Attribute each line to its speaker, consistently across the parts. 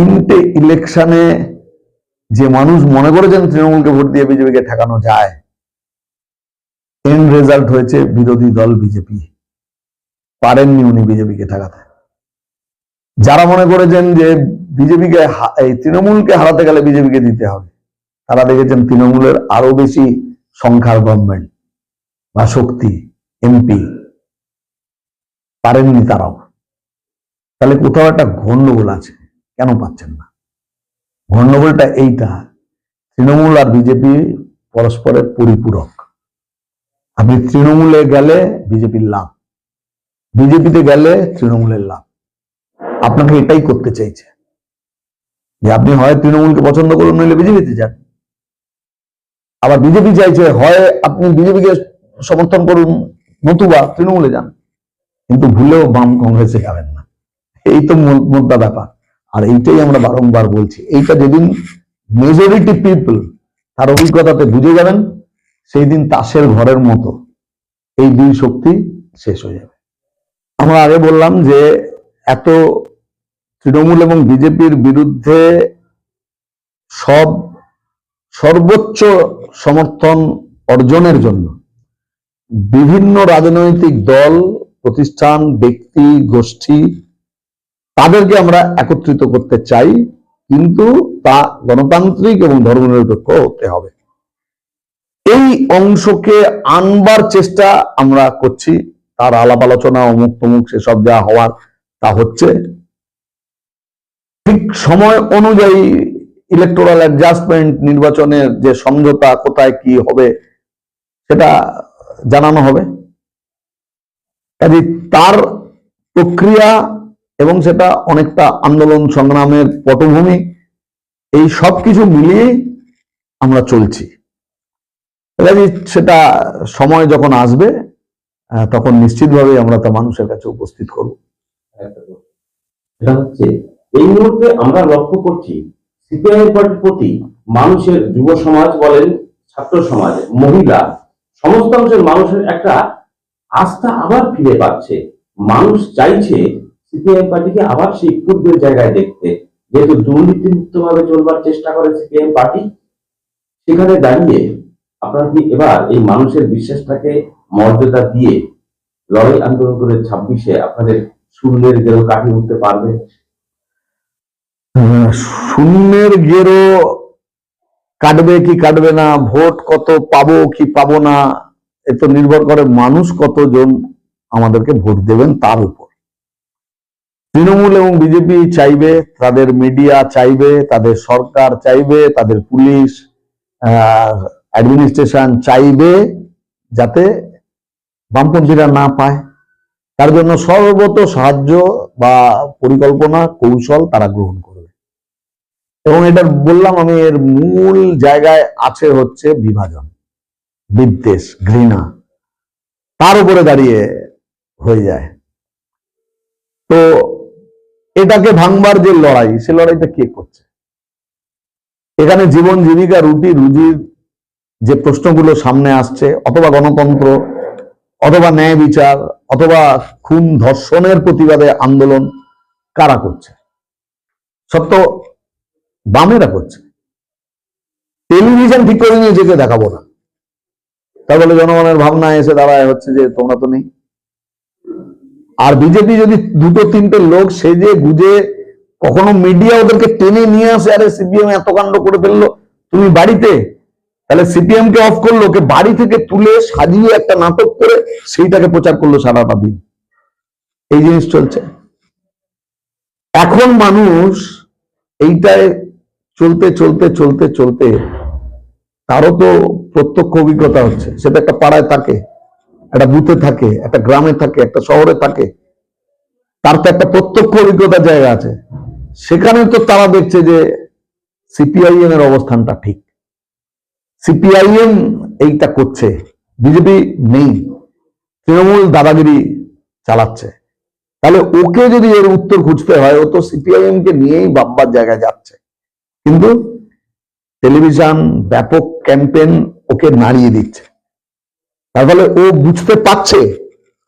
Speaker 1: তিনটে ইলেকশনে যে মানুষ মনে করেছেন তৃণমূলকে ভোট দিয়ে বিজেপিকে ঠেকানো যায় এন্ড রেজাল্ট হয়েছে বিরোধী দল বিজেপি। পারেননি উনি বিজেপিকে ঠেকাতে। যারা মনে করেছেন যে বিজেপিকে এই তৃণমূলকে হারাতে গেলে বিজেপিকে দিতে হবে, তারা দেখেছেন তৃণমূলের আরও বেশি সংখ্যার গভর্নমেন্ট বা শক্তি এমপি পারেননি তারাও। তাহলে কোথাও একটা গন্ডগোল আছে। কেন পাচ্ছেন না? গন্ডগোলটা এইটা। তৃণমূল আর বিজেপি পরস্পরের পরিপূরক। আপনি তৃণমূলে গেলে বিজেপির লাভ। বিজেপিতে গেলে তৃণমূলের লাভ। আপনাকে এটাই করতে চাইছে। যে আপনি হয় তৃণমূলকে পছন্দ করুন, নইলে বিজেপিতে যান। আবার বিজেপি চাইছে, হয় আপনি বিজেপিকে সমর্থন করুন, নতুবা তৃণমূলে যান। কিন্তু ভুলেও বাম কংগ্রেসে যাবেন না। এই তো মুদ্রা ব্যাপার। আর এইটাই আমরা বারংবার বলছি। এইটা যেদিন মেজরিটি পিপল তার অভিজ্ঞতাতে বুঝে যাবেন সেই দিন তাসের ঘরের মতো এই দুই শক্তি শেষ হয়ে যাবে। আমরা আগে বললাম যে এত তৃণমূল এবং বিজেপির বিরুদ্ধে সব সর্বোচ্চ সমর্থন অর্জনের জন্য বিভিন্ন রাজনৈতিক দল, প্রতিষ্ঠান, ব্যক্তি, গোষ্ঠী তাদেরকে আমরা একত্রিত করতে চাই, কিন্তু তা গণতান্ত্রিক এবং ধর্মনিরপেক্ষ হতে হবে। এই অংশকে আনবার চেষ্টা আমরা করছি, তার আলাপ আলোচনা, অমুক তমুক সেসব যা হওয়ার তা হচ্ছে। ঠিক সময় অনুযায়ী ইলেকটোরাল অ্যাডজাস্টমেন্ট নির্বাচনের যে সমঝোতা, কোথায় কি হবে, সেটা জানানো হবে। কাজে তার প্রক্রিয়া এবং সেটা অনেকটা আন্দোলন সংগ্রামের পটভূমি। এই সব কিছু মিলিয়ে আমরা চলছি। সেটা সময় যখন আসবে তখন নিশ্চিতভাবে আমরা তা মানুষের কাছে উপস্থিত করব।
Speaker 2: এই মুহূর্তে আমরা লক্ষ্য করছি সিপিআই পার্টির প্রতি মানুষের যুব সমাজ বলেন, ছাত্র সমাজ, মহিলা, সমস্ত অংশের মানুষের একটা আস্থা আবার ফিরে পাচ্ছে। মানুষ চাইছে সিপিআই পার্টিকে আবার সেই পূর্বের জায়গায় দেখতে। যেহেতু দুর্নীতিমুক্ত ভাবে চলবার চেষ্টা করে সিপিএম পার্টি সেখানে দাঁড়িয়ে আপনারা কি এবার এই মানুষের বিশ্বাসটাকে মর্যাদা দিয়ে লড়াই আন্দোলন করে ছাব্বিশে আপনাদের শূন্যের গেরো কাটিয়ে উঠতে পারবে?
Speaker 1: আহ, শূন্যের গেরো কাটবে কি কাটবে না ভোট কত পাবো কি পাবো না এ তো নির্ভর করে মানুষ কতজন আমাদেরকে ভোট দেবেন তার উপর। তৃণমূল এবং বিজেপি চাইবে, তাদের মিডিয়া চাইবে, তাদের সরকার চাইবে, তাদের পুলিশ অ্যাডমিনিস্ট্রেশন চাইবে যাতে বামপন্থীরা না পায়। তার জন্য সর্বত সাহায্য বা পরিকল্পনা, কৌশল তারা গ্রহণ করবে। এবং এটা বললাম আমি, এর মূল জায়গায় আছে হচ্ছে বিভাজন, বিদ্বেষ, ঘৃণা। তার উপরে দাঁড়িয়ে হয়ে যায়। তো এটাকে ভাঙবার যে লড়াই, সে লড়াইটা কে করছে? এখানে জীবন জীবিকা, রুটি রুজির যে প্রশ্নগুলো সামনে আসছে, অথবা গণতন্ত্র, অথবা ন্যায় বিচার, অথবা খুন ধর্ষণের প্রতিবাদে আন্দোলন, কারা করছে? সত্য, বামেরা করছে। টেলিভিশন ঠিক করে নিয়ে যেতে দেখাবো না। তা বলে জনগণের ভাবনা এসে দাঁড়ায় হচ্ছে যে তোমরা তো নেই। আর বিজেপি যদি দুটো তিনটে লোক সেজে গুজে কখনো মিডিয়া ওদেরকে টেনে নিয়ে আসে, আরে সিপিএম এত কাণ্ড করে ফেলল, তুমি বাড়িতে? তাহলে সিপিএম কে অফ করল, ওকে বাড়ি থেকে তুলে সাজিয়ে একটা নাটক করে সেইটাকে প্রচার করল সারাটা দিন। এই জিনিস চলছে। এখন মানুষ এইটায় চলতে চলতে চলতে চলতে তারও তো প্রত্যক্ষ অভিজ্ঞতা হচ্ছে। সেটা একটা পাড়ায় থাকে। একটা বুথে থাকে, একটা গ্রামে থাকে, একটা শহরে থাকে, তার তো একটা প্রত্যক্ষ অভিজ্ঞতার জায়গা আছে। সেখানে তো তারা দেখছে যে সিপিআইএম এর অবস্থানটা ঠিক। সিপিআইএম এইটা করছে, বিজেপি নেই, তৃণমূল দাদাগিরি চালাচ্ছে। তাহলে ওকে যদি এর উত্তর খুঁজতে হয়, ও তো সিপিআইএম কে নিয়েই বাব্বার জায়গায় যাচ্ছে। কিন্তু টেলিভিশন ব্যাপক ক্যাম্পেন ওকে নাড়িয়ে দিচ্ছে। তার ফলে ও বুঝতে পারছে,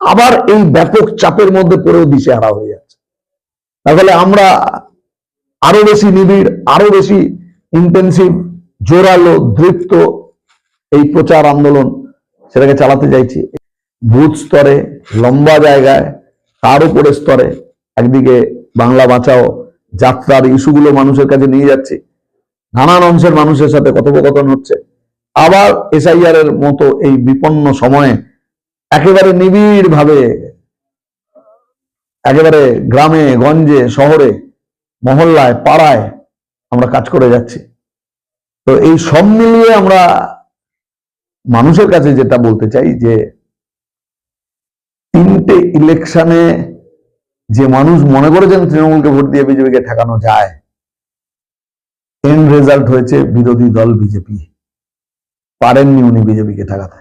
Speaker 1: আবার এই ব্যাপক চাপের মধ্যে পড়েও দিশেহারা হয়ে যাচ্ছে। তার ফলে আমরা আরও বেশি নিবিড়, আরও বেশি ইন্টেন্সিভ জোরালো, দৃপ্ত এই প্রচার আন্দোলন সেটাকে চালাতে চাইছি। বুথ স্তরে, লম্বা জায়গায়, তার উপরে স্তরে একদিকে বাংলা বাঁচাও, যাত্রার ইস্যুগুলো মানুষের কাছে নিয়ে যাচ্ছে। নানান অংশের মানুষের সাথে কথোপকথন হচ্ছে। আবার এসআইআর এর মতো এই বিপন্ন সময়ে একেবারে নিবিড় ভাবে একেবারে গ্রামে, গঞ্জে, শহরে, মহল্লায়, পাড়ায় আমরা কাজ করে যাচ্ছি। তো এই সব মিলিয়ে আমরা মানুষের কাছে যেটা বলতে চাই যে, তিনটে ইলেকশনে যে মানুষ মনে করেছেন তৃণমূলকে ভোট দিয়ে বিজেপিকে ঠেকানো যায় এন্ড রেজাল্ট হয়েছে বিরোধী দল বিজেপি। পারেননি উনি বিজেপিকে ঠেকাতে।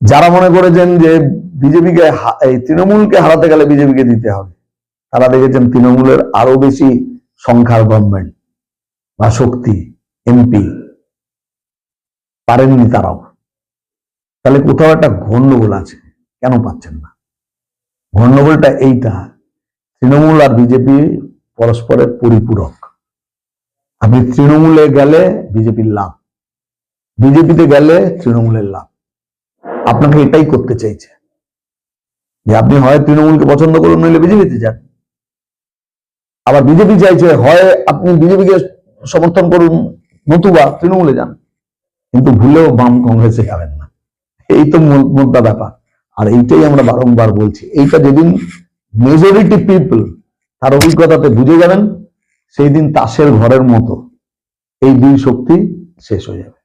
Speaker 1: যারা মনে করেছেন যে বিজেপিকে এই তৃণমূলকে হারাতে গেলে বিজেপিকে দিতে হবে, তারা দেখেছেন তৃণমূলের আরও বেশি সংখ্যার গভর্নমেন্ট বা শক্তি এমপি পারেননি তারাও। তাহলে কোথাও একটা গন্ডগোল আছে, কেন পাচ্ছেন না? গন্ডগোলটা এইটা, তৃণমূল আর বিজেপি পরস্পরের পরিপূরক। আপনি তৃণমূলে গেলে বিজেপির লাভ। বিজেপিতে গেলে তৃণমূলের লাভ। আপনাকে এটাই করতে চাইছে। যে আপনি হয় তৃণমূলকে পছন্দ করুন, নইলে বিজেপিতে যান। আবার বিজেপি চাইছে হয় আপনি বিজেপিকে সমর্থন করুন, নতুবা তৃণমূলে যান। কিন্তু ভুলেও বাম কংগ্রেসে যাবেন না। এই তো মোদ্দা ব্যাপার। আর এইটাই আমরা বারংবার বলছি। এইটা যেদিন মেজরিটি পিপল তার অভিজ্ঞতাতে বুঝে যাবেন, সেই দিন তাসের ঘরের মতো এই দুই শক্তি শেষ হয়ে যাবে।